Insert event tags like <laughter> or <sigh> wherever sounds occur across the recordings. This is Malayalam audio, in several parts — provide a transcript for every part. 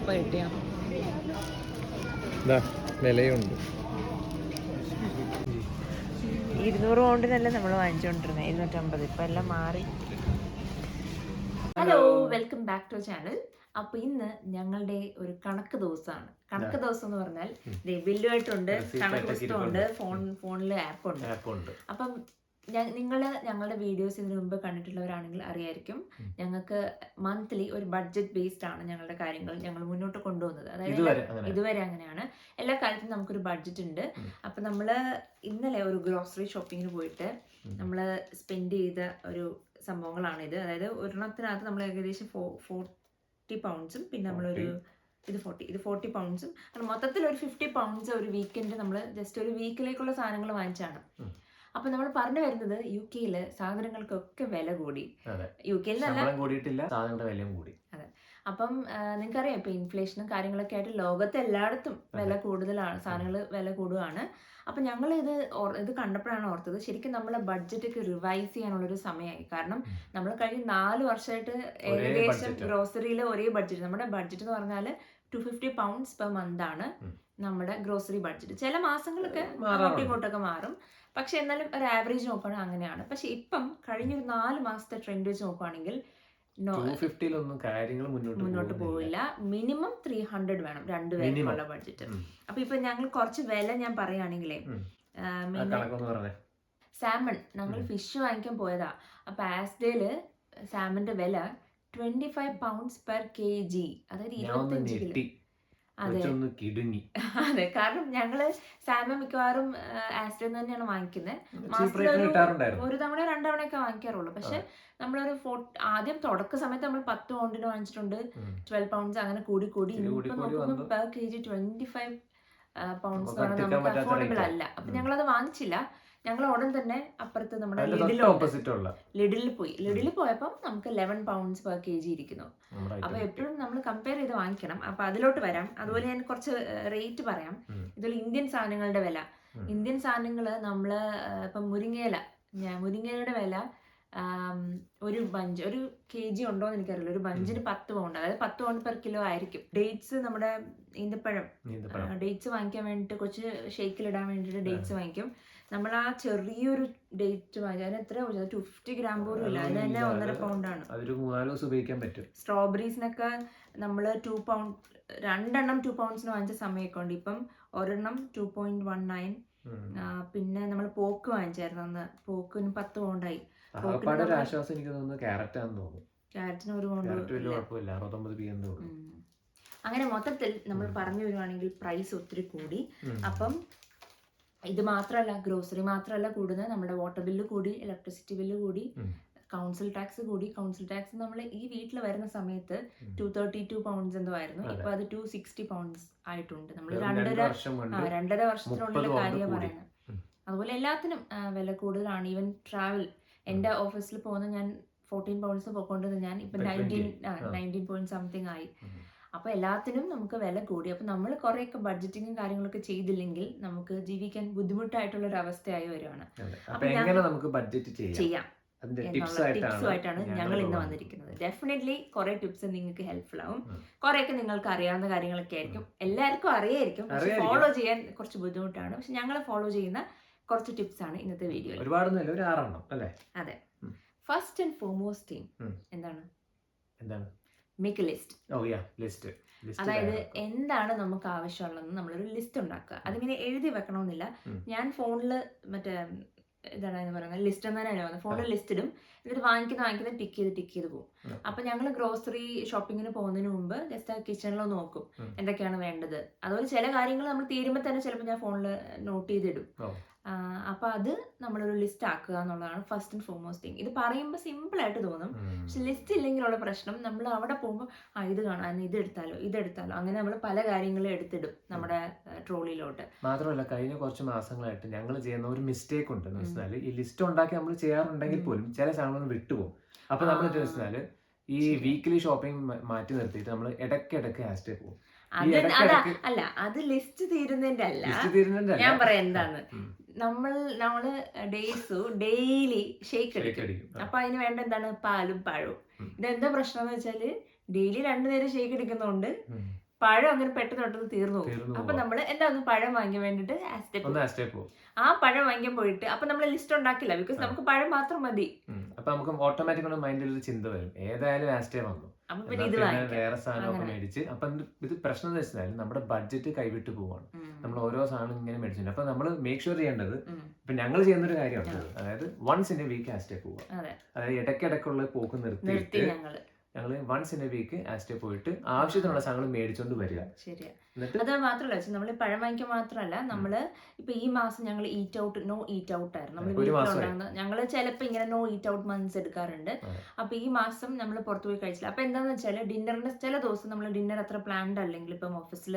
കപ്പ കിട്ടിയ വിലയുണ്ട്. ഇരുന്നൂറ് പൗണ്ടിനല്ലേ നമ്മൾ വാങ്ങിച്ചുകൊണ്ടിരുന്നത് ഇരുന്നൂറ്റമ്പത്. ഇപ്പം എല്ലാം മാറി. Hello welcome back to channel അപ്പൊ ഇന്ന് ഞങ്ങളുടെ ഒരു കണക്ക് ദിവസമാണ്. കണക്ക് ദിവസം എന്ന് പറഞ്ഞാൽ ദേ ബില്ലുമായിട്ടുണ്ട് കണക്ക് പുസ്തകമുണ്ട് ഫോൺ ഫോണിൽ ആപ്പ് ഉണ്ട്. ആപ്പുണ്ട് അപ്പം നിങ്ങൾ ഞങ്ങളുടെ വീഡിയോസ് ഇതിനു മുമ്പ് കണ്ടിട്ടുള്ളവരാണെങ്കിൽ അറിയായിരിക്കും. ഞങ്ങൾക്ക് മന്ത്ലി ഒരു ബഡ്ജറ്റ് ബേസ്ഡ് ആണ് ഞങ്ങളുടെ കാര്യങ്ങൾ ഞങ്ങൾ മുന്നോട്ട് കൊണ്ടുപോകുന്നത്. അതായത് ഇതുവരെ അങ്ങനെയാണ്. എല്ലാ കാര്യത്തിനും നമുക്കൊരു ബഡ്ജറ്റ് ഉണ്ട്. അപ്പൊ നമ്മൾ ഇന്നലെ ഒരു ഗ്രോസറി ഷോപ്പിങ്ങിന് പോയിട്ട്. നമ്മൾ സ്പെൻഡ് ചെയ്ത ഒരു സംഭവങ്ങളാണ് ഇത്. അതായത് ഒരെണ്ണത്തിനകത്ത് നമ്മൾ ഏകദേശം ഫോർട്ടി പൗണ്ട്സും പിന്നെ നമ്മളൊരു ഇത് ഫോർട്ടി ഇത് ഫോർട്ടി പൗണ്ട്സും മൊത്തത്തിൽ ഒരു ഫിഫ്റ്റി പൗണ്ട്സ് ഒരു വീക്കെൻഡ് നമ്മൾ ജസ്റ്റ് ഒരു വീക്കിലേക്കുള്ള സാധനങ്ങൾ വാങ്ങിച്ചാണ്. അപ്പം നമ്മൾ പറഞ്ഞു വരുന്നത് യു കെയിൽ സാധനങ്ങൾക്കൊക്കെ വില കൂടി. യു കെയിൽ കൂടിയിട്ടില്ല സാധനങ്ങളുടെ വിലയും കൂടി. അതെ. അപ്പം നിങ്ങൾക്കറിയാം ഇപ്പൊ ഇൻഫ്ലേഷനും കാര്യങ്ങളൊക്കെ ആയിട്ട് ലോകത്ത് എല്ലായിടത്തും വില കൂടുതലാണ് സാധനങ്ങൾ വില കൂടുകയാണ് അപ്പം ഞങ്ങൾ ഇത് ഇത് കണ്ടപ്പോഴാണ് ഓർത്തത് ശരിക്കും നമ്മളെ ബഡ്ജറ്റ് ഒക്കെ റിവൈസ് ചെയ്യാനുള്ള ഒരു സമയമായി. കാരണം നമ്മൾ കഴിഞ്ഞ നാല് വർഷമായിട്ട് ഏകദേശം ഗ്രോസറിയിലെ ഗ്രോസറിയിൽ ഒരേ ബഡ്ജറ്റ്. നമ്മുടെ ബഡ്ജറ്റ് എന്ന് പറഞ്ഞാൽ two fifty pounds per month ആണ് നമ്മുടെ ഗ്രോസറി ബഡ്ജറ്റ്. ചില മാസങ്ങളൊക്കെ. അങ്ങോട്ടും ഇങ്ങോട്ടൊക്കെ മാറും. പക്ഷെ എന്നാലും ഒരു ആവറേജ് നോക്കുകയാണെങ്കിൽ അങ്ങനെയാണ്. പക്ഷെ ഇപ്പം കഴിഞ്ഞൊരു നാല് മാസത്തെ ട്രെൻഡ് വെച്ച് നോക്കുകയാണെങ്കിൽ കാര്യങ്ങൾ മുന്നോട്ട് മുന്നോട്ട് പോവില്ല. മിനിമം ത്രീ ഹൺഡ്രഡ് വേണം രണ്ടു പേരുള്ള പേർക്കുള്ള ബഡ്ജറ്റ്. അപ്പൊ ഇപ്പൊ ഞങ്ങൾ കുറച്ച് വില ഞാൻ പറയുകയാണെങ്കിലേ സാമൺ ഞങ്ങൾ ഫിഷ് വാങ്ങിക്കാൻ പോയതാ. അപ്പൊ ആസ്ഡേൽ സാമന്റെ വില twenty five pounds per K G അതായത് ഇരുപത്തഞ്ച് കിലോ അതെ. കിടുങ്ങി. അതെ കാരണം ഞങ്ങൾ സാമ മിക്കവാറും ആസ്ഡേന്ന് തന്നെയാണ് വാങ്ങിക്കുന്നത് ഒരു- തവണ രണ്ടവണ ഒക്കെ വാങ്ങിക്കാറുള്ളൂ. പക്ഷെ നമ്മളൊരു ഫോ ആദ്യം തുടക്ക സമയത്ത് നമ്മൾ പത്ത് പൗണ്ടിന് വാങ്ങിച്ചിട്ടുണ്ട്. ട്വൽവ് പൗണ്ട്സ് അങ്ങനെ കൂടി കൂടി. നോക്കുമ്പോൾ per K G twenty five pounds നമുക്ക് അഫോർഡബിൾ അല്ല. അപ്പൊ. ഞങ്ങളത് വാങ്ങിച്ചില്ല. ഞങ്ങൾ ഉടൻ തന്നെ അപ്പുറത്ത് നമ്മുടെ ഓപ്പോസിറ്റ് ഉള്ള. ലിഡിൽ പോയി. ലിഡിൽ പോയപ്പോൾ നമുക്ക് eleven pounds per K G ഇരിക്കുന്നു അപ്പൊ എപ്പോഴും നമ്മൾ കമ്പയർ ചെയ്ത് വാങ്ങിക്കണം. അപ്പൊ അതിലോട്ട് വരാം. അതുപോലെ ഞാൻ കുറച്ച് റേറ്റ് പറയാം. ഇതിൽ ഇന്ത്യൻ സാധനങ്ങളുടെ വില. ഇന്ത്യൻ സാധനങ്ങൾ നമ്മൾ ഇപ്പം മുരിങ്ങയില. മുരിങ്ങയിലയുടെ വില ഒരു ബഞ്ച് ഒരു കെ ജി ഉണ്ടോ എന്ന് എനിക്കറിയില്ല. ഒരു ബഞ്ചിന് പത്ത് പൗണ്ട്. അതായത് പത്ത് പൗണ്ട് പെർ കിലോ ആയിരിക്കും. ഡേറ്റ്സ് നമ്മുടെ ഈന്തപ്പഴം. ഡേറ്റ്സ് വാങ്ങിക്കാൻ വേണ്ടിയിട്ട് കൊച്ച് ഷേക്കിലിടാൻ വേണ്ടിയിട്ട് ഡേറ്റ്സ് വാങ്ങിക്കും. നമ്മൾ ആ ചെറിയൊരു ഡേറ്റ് വാങ്ങിച്ചു അതിന് എത്ര ടു ഫിഫ്റ്റി ഗ്രാം പോലും ഇല്ല. അതിന് തന്നെ ഒന്നര പൗണ്ടാണ് അതൊരു മൂന്നാൽ ദിവസം ഉപയോഗിക്കാൻ പറ്റും. സ്ട്രോബെറീസിനൊക്കെ നമ്മൾ ടു പൗണ്ട് രണ്ടെണ്ണം ടു പൗണ്ട്സിന് വാങ്ങിച്ച സമയമൊക്കെ ഉണ്ട്. ഇപ്പം ഒരെണ്ണം ടു പോയിന്റ് വൺ നയൻ. പിന്നെ നമ്മൾ പോക്ക് വാങ്ങിച്ചായിരുന്നു അന്ന്. പോക്കിന് പത്ത് പൗണ്ടായി ആശ്വാസം എനിക്ക് തോന്നുന്നു. ക്യാരറ്റ് ആണെന്ന് തോന്നുന്നു. ക്യാരറ്റിന് ഒരു പൗണ്ട് അങ്ങനെ മൊത്തത്തിൽ നമ്മൾ പറഞ്ഞു വരുവാണെങ്കിൽ പ്രൈസ് ഒത്തിരി കൂടി. അപ്പം ഇത് മാത്രമല്ല ഗ്രോസറി മാത്രമല്ല കൂടുന്നത്. നമ്മുടെ വാട്ടർ ബില്ല് കൂടി ഇലക്ട്രിസിറ്റി ബില്ല് കൂടി കൗൺസിൽ ടാക്സ് കൂടി. കൗൺസിൽ ടാക്സ് നമ്മൾ ഈ വീട്ടിൽ വരുന്ന സമയത്ത്. ടു തേർട്ടി ടു പൗണ്ട്സ് എന്തോ ആയിരുന്നു. ഇപ്പൊ അത് ടു സിക്സ്റ്റി പൗണ്ട്സ് ആയിട്ടുണ്ട്. നമ്മൾ രണ്ടര രണ്ടര വർഷത്തിനുള്ളിൽ കാര്യം പറയുന്നത്. അതുപോലെ എല്ലാത്തിനും വില കൂടുതലാണ്. ഈവൻ ട്രാവൽ എന്റെ ഓഫീസിൽ പോകുന്ന ഞാൻ ഫോർട്ടീൻ പൗണ്ട്സ് പോയിക്കൊണ്ടിരുന്നത് ഞാൻ. ഇപ്പൊ നയന്റീൻ 20, നയന്റീൻ പോയിന്റ് സംതിങ് ആയി. ഉം. അപ്പൊ എല്ലാത്തിനും നമുക്ക് വില കൂടി. അപ്പോൾ നമ്മൾ കുറേയൊക്കെ ബഡ്ജറ്റിങ്ങും കാര്യങ്ങളൊക്കെ ചെയ്തില്ലെങ്കിൽ നമുക്ക് ജീവിക്കാൻ ബുദ്ധിമുട്ടായിട്ടുള്ള ഒരു അവസ്ഥയായി വരുവാണ് അതെ. അപ്പൊ അപ്പൊ ഞാൻ- എങ്ങനെ നമുക്ക് ബഡ്ജറ്റ് ചെയ്യാം? ടിപ്സുമായിട്ടാണ് ഞങ്ങൾ ഇന്ന് വന്നിരിക്കുന്നത്. ഡെഫിനറ്റ്ലി കുറെ ടിപ്സ് നിങ്ങൾക്ക് ഹെൽപ്ഫുൾ ആവും. കുറെയൊക്കെ നിങ്ങൾക്ക് അറിയാവുന്ന കാര്യങ്ങളൊക്കെ ആയിരിക്കും. എല്ലാവർക്കും അറിയായിരിക്കും. പക്ഷെ ഫോളോ ചെയ്യാൻ കുറച്ച് ബുദ്ധിമുട്ടാണ്. പക്ഷെ ഞങ്ങൾ ഫോളോ ചെയ്യുന്ന കുറച്ച് ടിപ്സ് ആണ് ഇന്നത്തെ വീഡിയോ ഒരുപാട് അല്ലേ? ഫസ്റ്റ് ആൻഡ് ഫോർമോസ്റ്റ് എന്താണ്? എന്താണ്? Make list oh yeah list അതായത് എന്താണ് നമുക്ക് ആവശ്യമുള്ളതെന്ന് നമ്മളൊരു ലിസ്റ്റ് ഉണ്ടാക്കുക. അതിങ്ങനെ എഴുതി വെക്കണമെന്നില്ല. ഞാൻ ഫോണിൽ മറ്റേ ഇതാണ് എന്ന് പറയുന്നത് ലിസ്റ്റ് എന്ന് തന്നെയാണ് പറയുന്നത്. ഫോണിൽ ലിസ്റ്റ് ഇടും. എന്നിട്ട് വാങ്ങിക്കുന്ന വാങ്ങിക്കുന്ന ടിക്ക് ചെയ്ത് ടിക്ക് ചെയ്ത് പോകും അപ്പൊ ഞങ്ങൾ ഗ്രോസറി ഷോപ്പിങ്ങിന് പോകുന്നതിന് മുമ്പ് ജസ്റ്റ് ആ കിച്ചണിൽ നോക്കും എന്തൊക്കെയാണ് വേണ്ടത്. അതുപോലെ ചില കാര്യങ്ങൾ നമ്മൾ തീരുമ്പോൾ തന്നെ ചിലപ്പോൾ ഞാൻ ഫോണിൽ നോട്ട് ചെയ്തിടും ഓ. ആ, അപ്പൊ അത് നമ്മളൊരു ലിസ്റ്റ് ആക്കുക എന്നുള്ളതാണ് ഫസ്റ്റ് ആൻഡ് ഫോർമോസ്റ്റ് തിങ് ഇത് പറയുമ്പോൾ സിമ്പിൾ ആയിട്ട് തോന്നും. പക്ഷെ ലിസ്റ്റ് ഇല്ലെങ്കിലുള്ള പ്രശ്നം നമ്മൾ അവിടെ പോകുമ്പോൾ ആ ഇത് കാണാൻ ഇത് എടുത്താലോ ഇത് എടുത്താലോ. അങ്ങനെ നമ്മൾ പല കാര്യങ്ങളും എടുത്തിടും നമ്മുടെ ട്രോളിയിലോട്ട്. മാത്രമല്ല കഴിഞ്ഞ കുറച്ച് മാസങ്ങളായിട്ട് ഞങ്ങൾ ചെയ്യുന്ന ഒരു മിസ്റ്റേക്ക് ഉണ്ട്. എന്ന് വെച്ചാൽ ഈ ലിസ്റ്റ് ഉണ്ടാക്കി നമ്മൾ ചെയ്യാറുണ്ടെങ്കിൽ പോലും ചില സാധനങ്ങൾ വിട്ടുപോകും. അപ്പൊ നമ്മൾ വെച്ചാൽ ഈ. വീക്കിലി ഷോപ്പിംഗ് മാറ്റി നിർത്തിയിട്ട് നമ്മൾ ഹാഷ്ടാഗ് പോകും അത് ഇടയ്ക്ക് അതാ ഇടയ്ക്ക് അല്ല അത് ലിസ്റ്റ് തീരുന്നതിന്റെ അല്ല. ഞാൻ പറയാം എന്താണ് നമ്മൾ നമ്മൾ ഡേയ്സ് ഡെയിലി ഷേക്ക് എടുക്കും. അപ്പൊ അതിന് വേണ്ട എന്താണ്? പാലും പഴവും. ഇതെന്താ പ്രശ്നം എന്ന് വെച്ചാൽ ഡെയിലി രണ്ടു നേരം ഷേക്ക് എടുക്കുന്നതുകൊണ്ട് പഴം അങ്ങനെ പെട്ടെന്ന് പെട്ടെന്ന് തീർന്നു പോകും. അപ്പൊ നമ്മൾ നമ്മൾ എന്താ ഒന്ന് പഴം വാങ്ങിക്കാൻ വേണ്ടിട്ട് ആ പഴം വാങ്ങിക്കാൻ പോയിട്ട് അപ്പൊ നമ്മൾ ലിസ്റ്റ് ഉണ്ടാക്കില്ല. ബിക്കോസ് നമുക്ക് പഴം മാത്രം മതി. അപ്പൊ നമുക്ക് ഓട്ടോമാറ്റിക് മൈൻഡിൽ ഒരു ചിന്ത വരും. ഏതായാലും ആസ്റ്റേ വന്നു. വേറെ സാധനമൊക്കെ മേടിച്ച്. അപ്പൊ ഇത് പ്രശ്നം എന്ന് വെച്ചാൽ നമ്മുടെ ബഡ്ജറ്റ് കൈവിട്ട് പോവാണ്. നമ്മൾ ഓരോ സാധനം ഇങ്ങനെ മേടിച്ചിട്ടുണ്ട്. അപ്പൊ നമ്മൾ മേക്ക് ഷുവർ ചെയ്യേണ്ടത് ഇപ്പൊ ഞങ്ങൾ ചെയ്യുന്ന ഒരു കാര്യമാണ് അതായത് once in a week Asda പോവുക അതായത് ഇടയ്ക്കിടയ്ക്കുള്ള പോക്ക് നിർത്തിയിട്ട് ഞങ്ങൾ once in a week Asda പോയിട്ട് ആവശ്യത്തിനുള്ള സാധനങ്ങൾ മേടിച്ചോണ്ട് വരിക. അത് മാത്രമല്ല നമ്മൾ പഴം വാങ്ങിക്കാൻ മാത്രമല്ല നമ്മൾ ഇപ്പൊ ഈ മാസം ഞങ്ങൾ eat out no eat out ആയിരുന്നു. നമ്മൾ ഒരു മാസമായി. വീട്ടിലുണ്ടാകുന്ന ഞങ്ങൾ ചിലപ്പോ ഇങ്ങനെ നോ ഈറ്റ് ഔട്ട് മന്ത്സ് എടുക്കാറുണ്ട്. അപ്പൊ ഈ മാസം നമ്മൾ പുറത്തു പോയി കഴിച്ചില്ല. അപ്പൊ എന്താന്ന് വെച്ചാൽ ഡിന്നറിന്റെ ചില ദിവസം നമ്മൾ ഡിന്നർ അത്ര പ്ലാൻഡ് അല്ലെങ്കിൽ ഇപ്പം ഓഫീസിൽ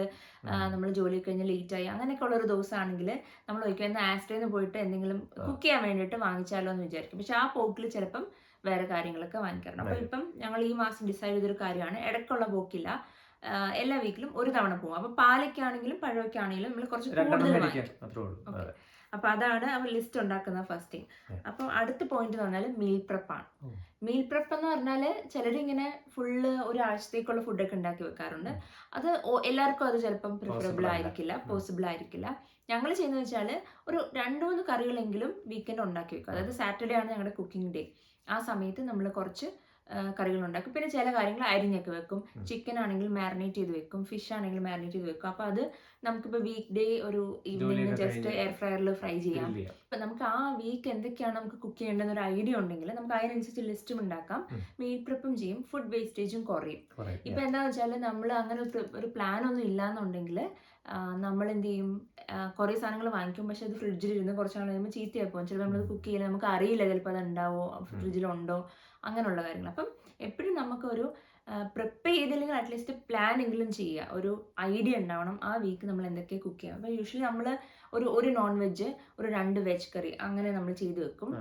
നമ്മൾ ജോലി കഴിഞ്ഞ് ലേറ്റ് ആയി അങ്ങനെയൊക്കെ ഉള്ള ഒരു ദിവസമാണെങ്കിൽ നമ്മൾ ഒരിക്കലും ആസ്റ്റേന്ന് പോയിട്ട് എന്തെങ്കിലും കുക്ക് ചെയ്യാൻ വേണ്ടിയിട്ട് വാങ്ങിച്ചാലോ എന്ന് വിചാരിക്കും. പക്ഷെ ആ പോക്കിൽ ചിലപ്പം വേറെ കാര്യങ്ങളൊക്കെ വാങ്ങിക്കാറുണ്ട്. അപ്പോൾ ഇപ്പം ഞങ്ങൾ ഈ മാസം ഡിസൈഡ് ചെയ്തൊരു കാര്യമാണ്. ഇടയ്ക്കുള്ള പോക്കില്ല. എല്ലാ വീക്കിലും ഒരു തവണ പോകും. അപ്പൊ പാലയ്ക്കാണെങ്കിലും ആണെങ്കിലും പഴമൊക്കെ ആണെങ്കിലും നമ്മൾ കുറച്ച് കൂടുതൽ വാങ്ങിക്കും. അപ്പൊ അതാണ് അവർ ലിസ്റ്റ് ഉണ്ടാക്കുന്ന ഫസ്റ്റ് തിങ്. അപ്പം അടുത്ത പോയിന്റ് എന്ന് പറഞ്ഞാൽ മീൽ പ്രപ്പാണ്. മീൽ പ്രപ്പ് എന്ന് പറഞ്ഞാൽ ചിലരിങ്ങനെ ഫുള്ള് ഒരാഴ്ചത്തേക്കുള്ള ഫുഡൊക്കെ ഉണ്ടാക്കി വെക്കാറുണ്ട്. അത് എല്ലാവർക്കും അത് ചിലപ്പം പ്രിഫറബിൾ ആയിരിക്കില്ല പോസിബിൾ ആയിരിക്കില്ല. ഞങ്ങൾ ചെയ്യുന്നത് വെച്ചാൽ ഒരു രണ്ട് മൂന്ന് കറികളെങ്കിലും വീക്കെൻഡ് ഉണ്ടാക്കി വെക്കും. അതായത് സാറ്റർഡേ ആണ് ഞങ്ങളുടെ കുക്കിംഗ് ഡേ ആ സമയത്ത് നമ്മൾ കുറച്ച് കറികൾ ഉണ്ടാക്കും പിന്നെ ചില കാര്യങ്ങൾ അരിഞ്ഞൊക്കെ വെക്കും. ചിക്കൻ ആണെങ്കിൽ മാരിനേറ്റ് ചെയ്ത് വെക്കും. ഫിഷ് ആണെങ്കിൽ മാരിനേറ്റ് ചെയ്ത് വെക്കും. അപ്പോൾ അത് നമുക്കിപ്പോൾ വീക്ക് ഡേ ഒരു ഈവനിങ് ജസ്റ്റ് എയർ ഫ്രയറിൽ ഫ്രൈ ചെയ്യാം. അപ്പൊ നമുക്ക് ആ വീക്ക് എന്തൊക്കെയാണ് നമുക്ക് കുക്ക് ചെയ്യേണ്ടെന്ന് ഒരു ഐഡിയ ഉണ്ടെങ്കിൽ നമുക്ക് അതിനനുസരിച്ച് ലിസ്റ്റും ഉണ്ടാക്കാം. മീറ്റ് പ്രിപ്പും ചെയ്യും. ഫുഡ് വേസ്റ്റേജും കുറയും. കുറേ. ഇപ്പൊ എന്താ വെച്ചാൽ നമ്മൾ അങ്ങനെ ഒരു പ്ലാൻ ഒന്നും ഇല്ലാന്നുണ്ടെങ്കിൽ നമ്മൾ എന്ത് ചെയ്യും? കുറേ സാധനങ്ങൾ വാങ്ങിക്കും. പക്ഷെ അത് ഫ്രിഡ്ജിൽ ഇരുന്ന് കുറച്ച് നാൾ കഴിയുമ്പോൾ ചീത്തയായി പോകും. ചിലപ്പോൾ നമ്മളത് കുക്ക് ചെയ്യില്ല. നമുക്ക് അറിയില്ല ചിലപ്പോൾ അത് ഉണ്ടാവോ? ഫ്രിഡ്ജിലുണ്ടോ അങ്ങനെയുള്ള കാര്യങ്ങൾ. അപ്പം എപ്പോഴും നമുക്കൊരു പ്രിപ്പയർ ചെയ്തില്ലെങ്കിൽ അറ്റ്ലീസ്റ്റ് പ്ലാൻ എങ്കിലും ചെയ്യുക. ഒരു ഐഡിയ ഉണ്ടാവണം. ആ വീക്ക് നമ്മൾ എന്തൊക്കെ കുക്ക് ചെയ്യാം. അപ്പോൾ യൂഷ്വലി നമ്മൾ ഒരു ഒരു നോൺ വെജ് ഒരു രണ്ട് വെജ് കറി അങ്ങനെ നമ്മൾ ചെയ്ത് വെക്കും.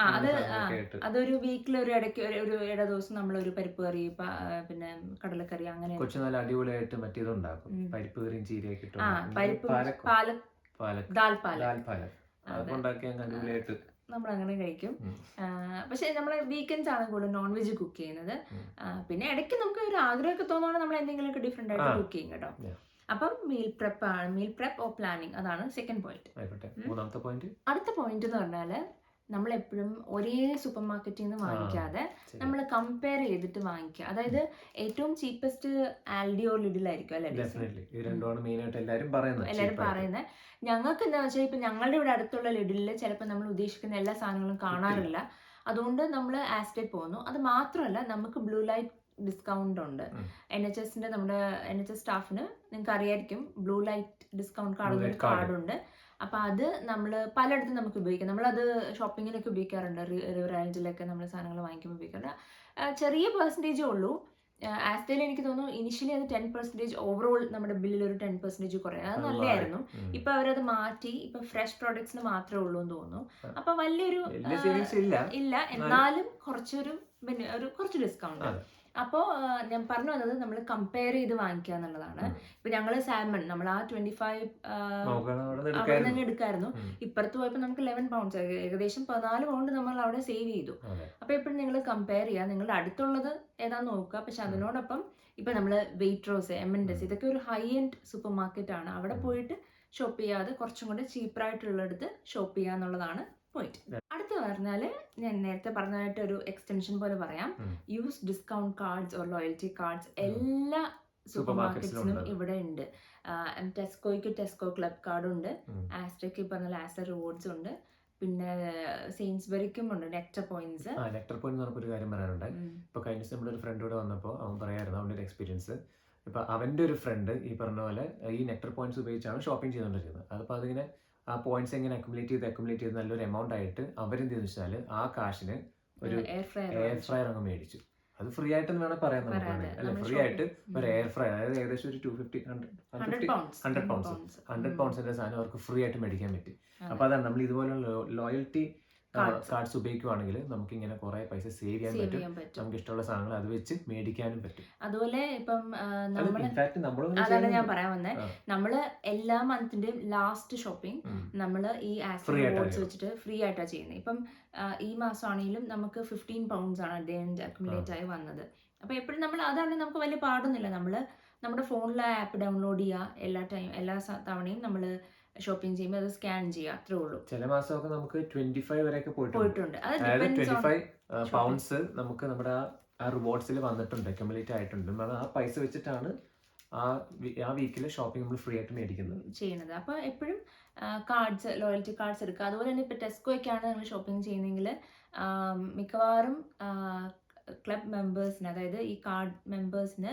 അത് അതൊരു വീക്കിൽ ഒരു ഇടയ്ക്ക് ഒരു- ഇട ദിവസം നമ്മൾ ഒരു പരിപ്പ് കറി പിന്നെ കടലക്കറി അങ്ങനെ കൊച്ചു നല്ല അടിപൊളിയായിട്ട് മറ്റേതുണ്ടാക്കും. പരിപ്പ് കറിയും ചീരയൊക്കെ പാലക് ദാൽ പാലക്. ദാൽ പാലക്ക് അതൊക്കെ ഉണ്ടാക്കി അങ്ങ് അടിപൊളിയായിട്ട് നമ്മൾ അങ്ങനെ കഴിക്കും പക്ഷെ നമ്മൾ വീക്കെൻഡ്സ് ആണ് കൂടുതൽ നോൺ വെജ് കുക്ക് ചെയ്യുന്നത് പിന്നെ ഇടയ്ക്ക് നമുക്ക് ഒരു ആഗ്രഹമൊക്കെ തോന്നുകയാണ് നമ്മൾ എന്തെങ്കിലുമൊക്കെ ഡിഫറെന്റ് ആയിട്ട് കുക്ക് ചെയ്യും കേട്ടോ. അപ്പം മീൽ പ്രെപ്പ് ആണ്. മീൽ പ്രെപ്പ് ഓർ പ്ലാനിങ് അതാണ് സെക്കൻഡ് പോയിന്റ് മൂന്നാമത്തെ പോയിന്റ് അടുത്ത പോയിന്റ് എന്ന് പറഞ്ഞാൽ നമ്മൾ എപ്പോഴും ഒരേ സൂപ്പർ മാർക്കറ്റിൽ നിന്ന് വാങ്ങിക്കാതെ നമ്മൾ കമ്പയർ ചെയ്തിട്ട് വാങ്ങിക്കുക അതായത് ഏറ്റവും ചീപ്പസ്റ്റ് ആൽഡിയോ ലിഡിലായിരിക്കും അല്ലെ എല്ലാവരും പറയുന്നത്. ഞങ്ങൾക്ക് എന്താ വെച്ചാൽ ഇപ്പൊ ഞങ്ങളുടെ ഇവിടെ അടുത്തുള്ള ലിഡിലിൽ ചിലപ്പോൾ നമ്മൾ ഉദ്ദേശിക്കുന്ന എല്ലാ സാധനങ്ങളും കാണാറില്ല. അതുകൊണ്ട് നമ്മൾ ആസ്റ്റേ പോകുന്നു. അത് മാത്രമല്ല നമുക്ക് ബ്ലൂ ലൈറ്റ് ഡിസ്കൗണ്ട് ഉണ്ട്. എൻ എച്ച് എസിന്റെ നമ്മുടെ എൻ എച്ച് എസ് സ്റ്റാഫിന് നിങ്ങൾക്ക് അറിയായിരിക്കും ബ്ലൂ ലൈറ്റ് ഡിസ്കൗണ്ട് കാർഡ് കാർഡുണ്ട് അപ്പൊ അത് നമ്മൾ പലയിടത്തും നമുക്ക് ഉപയോഗിക്കാം. നമ്മളത് ഷോപ്പിങ്ങിനൊക്കെ ഉപയോഗിക്കാറുണ്ട്. റിവർ നമ്മൾ സാധനങ്ങൾ വാങ്ങിക്കുമ്പോൾ ഉപയോഗിക്കാറുണ്ട്. ചെറിയ പെർസെന്റേജേ ഉള്ളൂ. ആസ്തയിൽ എനിക്ക് തോന്നുന്നു ഇനിഷ്യലി അത് ടെൻ പെർസെന്റേജ് ഓവറോൾ നമ്മുടെ ബില്ലിൽ ഒരു ടെൻ പെർസെന്റേജ് കുറയും. അത് നല്ലതായിരുന്നു. ഇപ്പൊ അവരത് മാറ്റി ഇപ്പൊ ഫ്രഷ് പ്രോഡക്ട്സിന് മാത്രമേ ഉള്ളൂ എന്ന് തോന്നുന്നു. അപ്പൊ വലിയൊരു ഇല്ല. എന്നാലും കുറച്ചൊരു ഒരു കുറച്ച് ഡിസ്കൗണ്ട് അതെ. അപ്പോ ഞാൻ പറഞ്ഞു വന്നത് നമ്മൾ കമ്പയർ ചെയ്ത് വാങ്ങിക്കുക എന്നുള്ളതാണ്. ഇപ്പൊ ഞങ്ങൾ സാൽമൺ നമ്മൾ ആ ട്വന്റി ഫൈവ് അവിടെ തന്നെ എടുക്കായിരുന്നു. ഇപ്പുറത്ത് പോയപ്പോൾ നമുക്ക് ലെവൻ പൗണ്ട്സ് ഏകദേശം പതിനാല് പൗണ്ട് നമ്മൾ അവിടെ സേവ് ചെയ്തു. അപ്പോൾ അപ്പൊ എപ്പോഴും നിങ്ങൾ കമ്പയർ ചെയ്യുക. നിങ്ങളുടെ അടുത്തുള്ളത് ഏതാന്ന് നോക്കുക. പക്ഷെ. അതിനോടൊപ്പം ഇപ്പൊ നമ്മൾ വെയിറ്റ്രോസ് എം എൻ ഡെസ് ഇതൊക്കെ ഒരു ഹൈ എൻഡ് സൂപ്പർ മാർക്കറ്റ് ആണ്. അവിടെ പോയിട്ട് ഷോപ്പ് ചെയ്യാതെ കുറച്ചും കൂടെ ചീപ്പറായിട്ടുള്ളിടത്ത് ഷോപ്പ് ചെയ്യുക എന്നുള്ളതാണ് പോയിന്റ് അടുത്ത പറഞ്ഞാൽ ഞാൻ നേരത്തെ പറഞ്ഞതായിട്ട് ഒരു എക്സ്റ്റൻഷൻ പോലെ പറയാം. Use discount cards or loyalty cards എല്ലാ സൂപ്പർ മാർക്കറ്റ്സിനും ഉണ്ട്. ഇവിടെ ഉണ്ട്. ടെസ്കോയ്ക്ക് ടെസ്കോ ക്ലബ് കാർഡ് ഉണ്ട്. ആസ്ട്രയ്ക്ക് പറഞ്ഞ ആസ്റ്റർ റിവാർഡ്സ് ഉണ്ട്. പിന്നെ സെയിൻസ്ബറിക്കും ഉണ്ട് നെക്ടർ പോയിന്റ്സ് ആ നെക്ടർ പോയിന്റ് പറഞ്ഞ ഒരു കാര്യം പറയാനുണ്ട്. ഇപ്പൊ കഴിഞ്ഞ ദിവസം നമ്മുടെ ഒരു ഫ്രണ്ട് കൂടെ വന്നപ്പോൾ അവൻ പറയായിരുന്നു അവന്റെ ഒരു എക്സ്പീരിയൻസ് ഇപ്പൊ അവന്റെ ഒരു ഫ്രണ്ട് ഈ പറഞ്ഞ പോലെ ഈ നെക്ടർ പോയിന്റ്സ് ഉപയോഗിച്ചാണ് ഷോപ്പിംഗ് ചെയ്തുകൊണ്ടിരിക്കുന്നത് അതിപ്പോൾ അതിങ്ങനെ ആ പോയിന്റ്സ് എങ്ങനെ അക്യുമുലേറ്റ് ചെയ്ത് അക്യുമുലേറ്റ് ചെയ്ത് നല്ലൊരു എമൗണ്ട് ആയിട്ട് അവരെന്ത് വെച്ചാൽ ആ കാശിന് ഒരു എയർ ഫ്രയർ അങ്ങ് മേടിച്ചു. അത് ഫ്രീ ആയിട്ടെന്ന് വേണം പറയാൻ നമുക്ക് അല്ലെ? ഫ്രീ ആയിട്ട് ഒരു എയർ ഫ്രയർ അതായത് ഏകദേശം ഒരു two fifty hundred hundred pounds hundred. പൗണ്ട്സിന്റെ സാധനം അവർക്ക് ഫ്രീ ആയിട്ട് മേടിക്കാൻ പറ്റി. അപ്പൊ അതാണ് നമ്മൾ ഇതുപോലെ ലോയൽറ്റി. കാർഡ്സ്. ഉപയോഗിക്കുവാണെങ്കിൽ നമുക്ക് ഇങ്ങനെ കുറെ പൈസ സേവ് ചെയ്യാൻ പറ്റും. നമുക്ക് ഇഷ്ടമുള്ള സാധനങ്ങൾ അത് വെച്ച് മേടിക്കാനും പറ്റും. അതുപോലെ ഇപ്പം അതാണ് ഞാൻ പറയാൻ വന്നേ. നമ്മൾ എല്ലാ മന്തിന്റെയും ലാസ്റ്റ് ഷോപ്പിംഗ് നമ്മൾ ഈ ചെയ്യുന്നത്. വെച്ചിട്ട് ഫ്രീ ആയിട്ടാണ് ചെയ്യുന്നത്. ഇപ്പം ഈ മാസമാണെങ്കിലും നമുക്ക് ഫിഫ്റ്റീൻ പൗണ്ട്സ് ആണ് അറ്റ് അക്യുമുലേറ്റ് ആയി വന്നത്. അപ്പൊ എപ്പോഴും നമ്മൾ അതാണ് നമുക്ക് വലിയ പാടൊന്നുമില്ല. നമ്മൾ നമ്മുടെ ഫോണിലെ ആപ്പ് ഡൗൺലോഡ് ചെയ്യുക. എല്ലാ ടൈം എല്ലാ തവണയും നമ്മൾ ഷോപ്പിംഗ് ചെയ്യുമ്പോൾ അത് സ്കാൻ ചെയ്യുക അത്രേ ഉള്ളൂ. ചില മാസമൊക്കെ നമുക്ക് ട്വന്റി ഫൈവ് വരെയൊക്കെ പോയിട്ടുണ്ട്. അതായത് ട്വന്റി ഫൈവ് പൗണ്ട്സ് നമുക്ക് നമ്മുടെ ആ- ആ റിവാർഡ്സിൽ വന്നിട്ടുണ്ട് അക്യുമുലേറ്റ് ആയിട്ടുണ്ട്. നമ്മൾ ആ പൈസ വെച്ചിട്ടാണ് ആ ആ വീക്കിൽ ഷോപ്പിംഗ് നമ്മൾ ഫ്രീ ആയിട്ട് മേടിക്കുന്നത്. ചെയ്യുന്നത്. അപ്പോൾ എപ്പോഴും കാർഡ്സ് ലോയൽറ്റി കാർഡ്സ് എടുക്കുക. അതുപോലെ തന്നെ ഇപ്പോൾ ടെസ്കോയ്ക്കാണ് നിങ്ങൾ ഷോപ്പിംഗ് ചെയ്യുന്നതെങ്കിൽ മിക്കവാറും ക്ലബ് മെമ്പേഴ്സിന് അതായത് ഈ കാർഡ് മെമ്പേഴ്സിന്.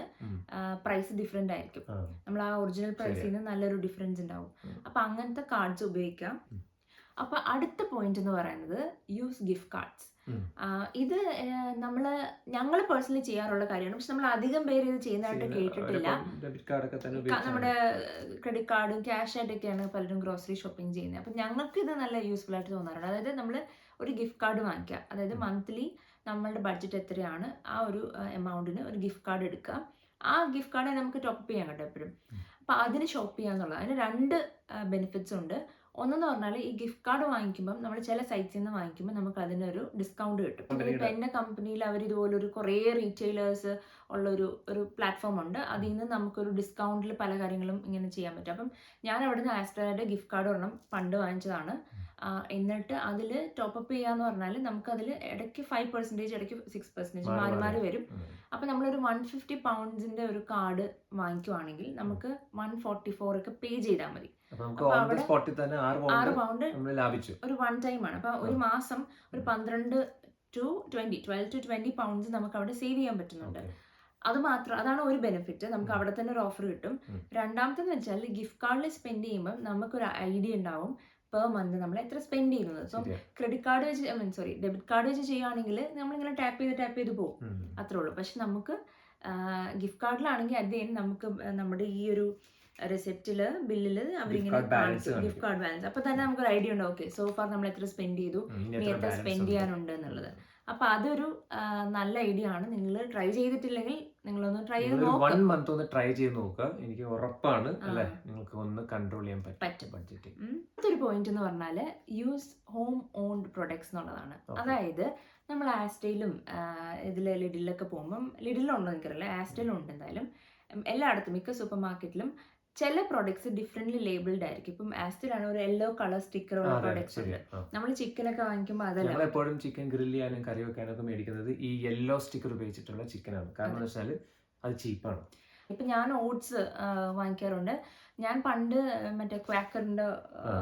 പ്രൈസ് ഡിഫറെന്റ് ആയിരിക്കും. നമ്മൾ ആ ഒറിജിനൽ പ്രൈസിൽ നിന്ന് നല്ലൊരു ഡിഫറൻസ് ഉണ്ടാവും. അപ്പൊ അങ്ങനത്തെ കാർഡ്സ് ഉപയോഗിക്കാം. അപ്പൊ അടുത്ത പോയിന്റ് എന്ന് പറയുന്നത് യൂസ് ഗിഫ്റ്റ് കാർഡ്സ് ഇത് നമ്മൾ ഞങ്ങൾ പേഴ്സണലി ചെയ്യാറുള്ള കാര്യമാണ്. പക്ഷെ നമ്മൾ അധികം പേര് ഇത് ചെയ്യുന്നതായിട്ട് കേട്ടിട്ടില്ല. നമ്മുടെ ക്രെഡിറ്റ് കാർഡും ക്യാഷ് ആയിട്ടൊക്കെയാണ് പലരും ഗ്രോസറി ഷോപ്പിംഗ് ചെയ്യുന്നത്. അപ്പം ഞങ്ങൾക്ക് ഇത് നല്ല യൂസ്ഫുൾ ആയിട്ട് തോന്നാറുണ്ട്. അതായത് നമ്മൾ ഒരു ഗിഫ്റ്റ് കാർഡ് വാങ്ങിക്കുക അതായത്. മന്ത്ലി നമ്മളുടെ ബഡ്ജറ്റ് എത്രയാണ്? ആ ഒരു എമൗണ്ടിന് ഒരു ഗിഫ്റ്റ് കാർഡ് എടുക്കുക. ആ ഗിഫ്റ്റ് കാർഡ് നമുക്ക് ടോപ്പ് ചെയ്യാൻ കേട്ടോ എപ്പോഴും. അപ്പോൾ അപ്പം അതിന് ഷോപ്പ് ചെയ്യാന്നുള്ളത് അതിന് രണ്ട് ബെനിഫിറ്റ്സ് ഉണ്ട്. ഒന്നെന്ന് പറഞ്ഞാൽ ഈ ഗിഫ്റ്റ് കാർഡ് വാങ്ങിക്കുമ്പോൾ നമ്മൾ ചില സൈറ്റ്സിൽ നിന്ന് വാങ്ങിക്കുമ്പോൾ നമുക്ക് അതിനൊരു ഡിസ്കൗണ്ട് കിട്ടും. ഇപ്പം എന്റെ കമ്പനിയിൽ അവർ ഇതുപോലെ ഒരു കുറേ റീറ്റെയിലേഴ്സ് ഉള്ള ഒരു ഒരു പ്ലാറ്റ്ഫോം ഉണ്ട്. അതിൽ നിന്ന് നമുക്കൊരു ഡിസ്കൗണ്ടിൽ പല കാര്യങ്ങളും ഇങ്ങനെ ചെയ്യാൻ പറ്റും. അപ്പം ഞാൻ അവിടുന്ന് ആസ്ട്രയുടെ ഗിഫ്റ്റ് കാർഡ് ഒരെണ്ണം പണ്ട് വാങ്ങിച്ചതാണ്. എന്നിട്ട് അതിൽ ടോപ്പപ്പ് ചെയ്യാന്ന് പറഞ്ഞാൽ നമുക്കതിൽ ഇടയ്ക്ക് ഫൈവ് പെർസെന്റേജ് ഇടയ്ക്ക് സിക്സ് പെർസെന്റേജ് മാറി മാറി. വരും. അപ്പൊ അപ്പം നമ്മളൊരു വൺ ഫിഫ്റ്റി പൗണ്ട്സിന്റെ ഒരു കാർഡ് വാങ്ങിക്കുവാണെങ്കിൽ നമുക്ക് വൺ ഫോർട്ടി ഫോർ ഒക്കെ പേ ചെയ്താൽ മതി. അപ്പൊ അപ്പൊ ആറ് പൗണ്ട് ഒരു വൺ ടൈം ആണ്. അപ്പോൾ ഒരു മാസം ഒരു പന്ത്രണ്ട് two twenty twelve two twenty pounds നമുക്ക് അവിടെ സേവ് ചെയ്യാൻ പറ്റുന്നുണ്ട്. അത് മാത്രം അതാണ് ഒരു ബെനിഫിറ്റ് നമുക്ക് അവിടെ തന്നെ ഒരു ഓഫർ കിട്ടും. രണ്ടാമത്തെന്ന് വെച്ചാൽ ഗിഫ്റ്റ് കാർഡിൽ സ്പെൻഡ് ചെയ്യുമ്പോൾ നമുക്കൊരു ഐഡിയ ഉണ്ടാവും. പെർ മന്ത് നമ്മൾ എത്ര സ്പെൻഡ് ചെയ്യുന്നത്. സോ. ക്രെഡിറ്റ് കാർഡ് വെച്ച് മീൻ സോറി ഡെബിറ്റ് കാർഡ് വെച്ച് ചെയ്യുകയാണെങ്കിൽ നമ്മളിങ്ങനെ ടാപ്പ് ചെയ്ത് ടാപ്പ് ചെയ്ത് പോകും. അത്രേ ഉള്ളൂ പക്ഷെ നമുക്ക് ഗിഫ്റ്റ് കാർഡിലാണെങ്കിൽ അദ്ദേഹം നമുക്ക് നമ്മുടെ ഈ ഒരു റെസിപ്റ്റിൽ ബില്ലിൽ അവരിങ്ങനെ ഗിഫ്റ്റ് കാർഡ് ബാലൻസ് അപ്പൊ തന്നെ നമുക്കൊരു ഐഡിയ ഉണ്ട്. ഓക്കെ സോ ഫാർ നമ്മൾ എത്ര സ്പെൻഡ് ചെയ്തു. ഇനി എത്ര സ്പെൻഡ്? ചെയ്യാനുണ്ട് എന്നുള്ളത്. അപ്പൊ അതൊരു നല്ല ഐഡിയ ആണ്. നിങ്ങൾ ട്രൈ ചെയ്തിട്ടില്ലെങ്കിൽ നിങ്ങളൊന്ന് ട്രൈ ചെയ്ത് വൺ മന്ത് ഒന്ന് ട്രൈ ചെയ്ത് നോക്കുക എനിക്ക് ഉറപ്പാണ് അല്ലേ? നിങ്ങൾക്ക് ഒന്ന് കൺട്രോൾ ചെയ്യാൻ പറ്റും. ബഡ്ജറ്റ്. അടുത്തൊരു പോയിന്റ് എന്ന് പറഞ്ഞാൽ യൂസ് ഹോം ഓൺഡ് പ്രൊഡക്ട്സ് എന്നുള്ളതാണ്. അതായത് നമ്മൾ ആസ്റ്റയിലും ഇതിൽ ലിഡിലൊക്കെ പോകുമ്പം ലിഡിലുണ്ടോ എനിക്കറിയില്ല. ആസ്റ്റയിലും ഉണ്ട് എന്തായാലും. എല്ലായിടത്തും മിക്ക സൂപ്പർ മാർക്കറ്റിലും ചില പ്രോഡക്ട്സ് ഡിഫറെന്റ്ലി ലേബിൾഡ് ആയിരിക്കും. ഇപ്പം ആസ്റ്റയിലാണ് ഒരു യെല്ലോ കളർ സ്റ്റിക്കർ ഉള്ള പ്രോഡക്ട്സ് നമ്മൾ ചിക്കൻ ഒക്കെ വാങ്ങിക്കുമ്പോൾ അതല്ല എപ്പോഴും ചിക്കൻ ഗ്രില്ല് ചെയ്യാനും കറി വെക്കാനും ഒക്കെ മേടിക്കുന്നത് ഈ യെല്ലോ സ്റ്റിക്കർ ഉപയോഗിച്ചിട്ടുള്ള ചിക്കനാണ് കാരണം വെച്ചാൽ അത് ചീപ്പാണ് ഇപ്പം ഞാൻ ഓട്സ് വാങ്ങിക്കാറുണ്ട്. ഞാൻ പണ്ട് മറ്റേ ക്വാക്കറിന്റെ.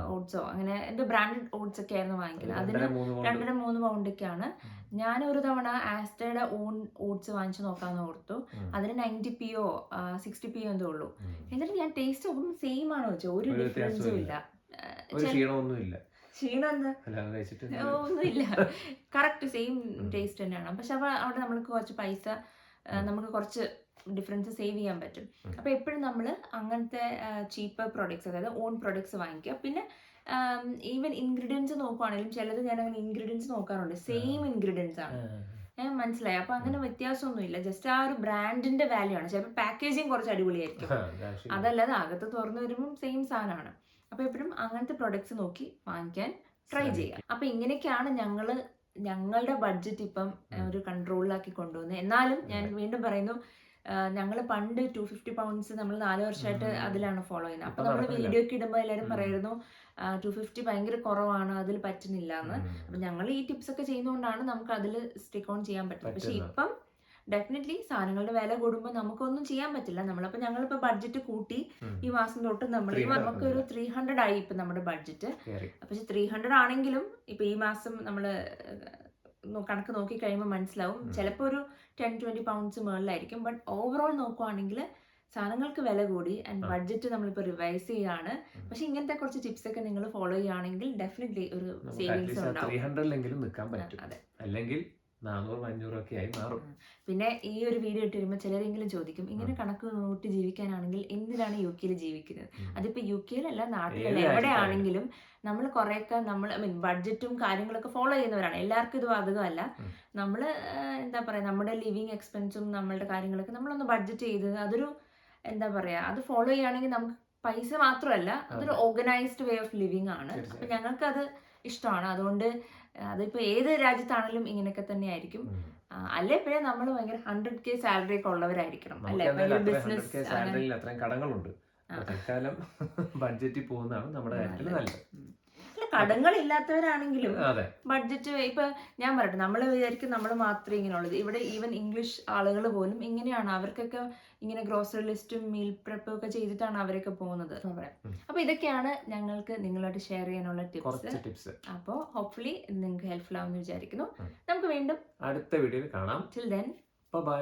ഓട്സോ അങ്ങനെ എന്റെ ബ്രാൻഡഡ് ഓട്സ് ഒക്കെ ആയിരുന്നു വാങ്ങിക്കുന്നത് അതിന് രണ്ടര മൂന്ന് പൗണ്ടൊക്കെയാണ്. ഞാൻ ഒരു തവണ ആസ്റ്റയുടെ ഓൺ ഓട്സ് വാങ്ങിച്ചു നോക്കാമെന്ന് ഓർത്തു. അതിന് ninety P or sixty P or എന്തോ ഉള്ളൂ. എന്നിട്ട് ഞാൻ ടേസ്റ്റ് നോക്കുമ്പോൾ സെയിം ആണോ വെച്ചോ ഒരു ഡിഫറൻസും ഇല്ല. ക്ഷീണം ഒന്നുമില്ല. Correct same. ടേസ്റ്റ് തന്നെയാണ്. പക്ഷെ അവിടെ നമ്മൾക്ക് കുറച്ച് പൈസ നമുക്ക് കുറച്ച് ഡിഫറൻസ് സേവ് ചെയ്യാൻ പറ്റും. അപ്പോൾ എപ്പോഴും നമ്മൾ അങ്ങനത്തെ ചീപ്പ് പ്രോഡക്ട്സ് അതായത് ഓൺ പ്രോഡക്ട്സ് വാങ്ങിക്കുക. പിന്നെ ഈവൻ ഇൻഗ്രീഡിയൻസ് നോക്കുവാണെങ്കിലും ചിലത് ഞാൻ അങ്ങനെ ഇൻഗ്രീഡിയൻസ് നോക്കാറുണ്ട് സെയിം ഇൻഗ്രീഡിയൻസ് ആണ്. ഏഹ് മനസ്സിലായി? അപ്പൊ അങ്ങനെ വ്യത്യാസമൊന്നുമില്ല. ജസ്റ്റ് ആ ഒരു ബ്രാൻഡിന്റെ വാല്യൂ ആണ്. ചിലപ്പോൾ പാക്കേജിങ് കുറച്ച് അടിപൊളിയായിരിക്കും. അതല്ലാതെ അകത്ത് തുറന്നു വരുമ്പോൾ സെയിം സാധനമാണ്. അപ്പൊ എപ്പോഴും അങ്ങനത്തെ പ്രൊഡക്ട്സ് നോക്കി വാങ്ങിക്കാൻ ട്രൈ ചെയ്യുക. ചെയ്യാം അപ്പോൾ ഇങ്ങനെയൊക്കെയാണ് ഞങ്ങൾ ഞങ്ങളുടെ ബഡ്ജറ്റ് ഇപ്പം ഒരു കൺട്രോളിലാക്കി കൊണ്ടുവന്നത്. എന്നാലും ഞാൻ വീണ്ടും പറയുന്നു ഞങ്ങൾ പണ്ട് ടു ഫിഫ്റ്റി പൗണ്ട്സ് നമ്മൾ നാല് വർഷമായിട്ട്. അതിലാണ് ഫോളോ ചെയ്യുന്നത് അപ്പോൾ നമ്മൾ. വീഡിയോ ഒക്കെ ഇടുമ്പോൾ എല്ലാവരും. പറയായിരുന്നു ടു ഫിഫ്റ്റി ഭയങ്കര കുറവാണ് അതിൽ പറ്റുന്നില്ല എന്ന്. അപ്പം ഞങ്ങൾ ഈ ടിപ്സ് ഒക്കെ ചെയ്യുന്നതുകൊണ്ടാണ് നമുക്ക് അതിൽ സ്റ്റിക്ക് ഓൺ ചെയ്യാൻ പറ്റുന്നത് പക്ഷേ. ഇപ്പം ഡെഫിനറ്റ്ലി സാധനങ്ങളുടെ വില കൂടുമ്പോൾ നമുക്കൊന്നും ചെയ്യാൻ പറ്റില്ല നമ്മളപ്പോൾ ഞങ്ങളിപ്പോൾ ബഡ്ജറ്റ് കൂട്ടി ഈ മാസം തൊട്ട് നമ്മൾ നമുക്ക് ഒരു ത്രീ ഹൺഡ്രഡ് ആയി ഇപ്പം നമ്മുടെ ബഡ്ജറ്റ് പക്ഷേ പക്ഷെ ത്രീ ഹൺഡ്രഡ് ആണെങ്കിലും ഇപ്പം ഈ മാസം നമ്മൾ കണക്ക് നോക്കി കഴിയുമ്പോൾ മനസ്സിലാവും. ചിലപ്പോൾ ഒരു ടെൻ ട്വന്റി പൗണ്ട്സ് മുകളിലായിരിക്കും ബട്ട് ഓവറോൾ നോക്കുവാണെങ്കിൽ സാധനങ്ങൾക്ക് വില കൂടി ആൻഡ്. ബഡ്ജറ്റ് നമ്മളിപ്പോൾ റിവൈസ് ചെയ്യാണ്. പക്ഷെ ഇങ്ങനത്തെ കുറച്ച് ടിപ്സ് ഒക്കെ നിങ്ങൾ ഫോളോ ചെയ്യുകയാണെങ്കിൽ ഡെഫിനറ്റ്ലി ഒരു സേവിങ്സ് ഉണ്ടാവും അല്ലെങ്കിൽ നാനൂറും അഞ്ഞൂറും ഒക്കെ ആയി മാറും. പിന്നെ ഈ ഒരു വീഡിയോ ഇട്ട് വരുമ്പോൾ ചിലരെങ്കിലും ചോദിക്കും ഇങ്ങനെ. കണക്ക് നോട്ട് ജീവിക്കാനാണെങ്കിൽ എന്തിനാണ് യു കെയിൽ ജീവിക്കുന്നത്? അതിപ്പോ അതിപ്പോൾ യു കെയിലല്ല നാട്ടിലല്ല എവിടെയാണെങ്കിലും നമ്മൾ കുറേയൊക്കെ നമ്മൾ ഐ മീൻ ബഡ്ജറ്റും കാര്യങ്ങളൊക്കെ ഫോളോ ചെയ്യുന്നവരാണ്. എല്ലാവർക്കും ഇത് ബാധകമല്ല. നമ്മൾ എന്താ പറയുക നമ്മുടെ ലിവിങ് എക്സ്പെൻസും നമ്മളുടെ കാര്യങ്ങളൊക്കെ നമ്മളൊന്ന് ബഡ്ജറ്റ് ചെയ്ത് അതൊരു എന്താ പറയുക അത് ഫോളോ ചെയ്യുകയാണെങ്കിൽ നമുക്ക് പൈസ മാത്രമല്ല അതൊരു ഓർഗനൈസ്ഡ് വേ ഓഫ് ലിവിങ് ആണ്. അപ്പം ഞങ്ങൾക്കത് ഇഷ്ടമാണ്. അതുകൊണ്ട് അതിപ്പോൾ ഏത് രാജ്യത്താണെങ്കിലും ഇങ്ങനെയൊക്കെ തന്നെയായിരിക്കും. ആയിരിക്കും അല്ലെ? പിന്നെ നമ്മൾ ഭയങ്കര ഹൺഡ്രഡ് കെ സാലറി ഒക്കെ ഉള്ളവരായിരിക്കണം അല്ലെ? ബിസിനസ് സാലറിയിൽ അത്രയും കടങ്ങളുണ്ട്. തൽക്കാലം <laughs> ബഡ്ജറ്റിൽ പോകുന്നതാണ് നമ്മുടെ കാര്യത്തിൽ നല്ലത്. കടങ്ങളില്ലാത്തവരാണെങ്കിലും ബഡ്ജറ്റ് ഇപ്പൊ ഞാൻ പറയട്ടെ നമ്മൾ വിചാരിക്കും നമ്മൾ മാത്രമേ ഇങ്ങനെ ഉള്ളത് ഇവിടെ ഈവൻ ഇംഗ്ലീഷ് ആളുകൾ പോലും ഇങ്ങനെയാണ് അവർക്കൊക്കെ ഇങ്ങനെ ഗ്രോസറി ലിസ്റ്റും മീൽ പ്രപ്പും ഒക്കെ ചെയ്തിട്ടാണ് അവരൊക്കെ പോകുന്നത്. അപ്പൊ ഇതൊക്കെയാണ് ഞങ്ങൾക്ക് നിങ്ങളോട് ഷെയർ ചെയ്യാനുള്ള ടിപ്സ് അപ്പോൾ ഹോപ്പ്ഫുള്ളി നിങ്ങൾക്ക് ഹെൽപ്ഫുൾ ആവുമെന്ന് വിചാരിക്കുന്നു. നമുക്ക് വീണ്ടും അടുത്ത വീഡിയോയിൽ കാണാം. Till then bye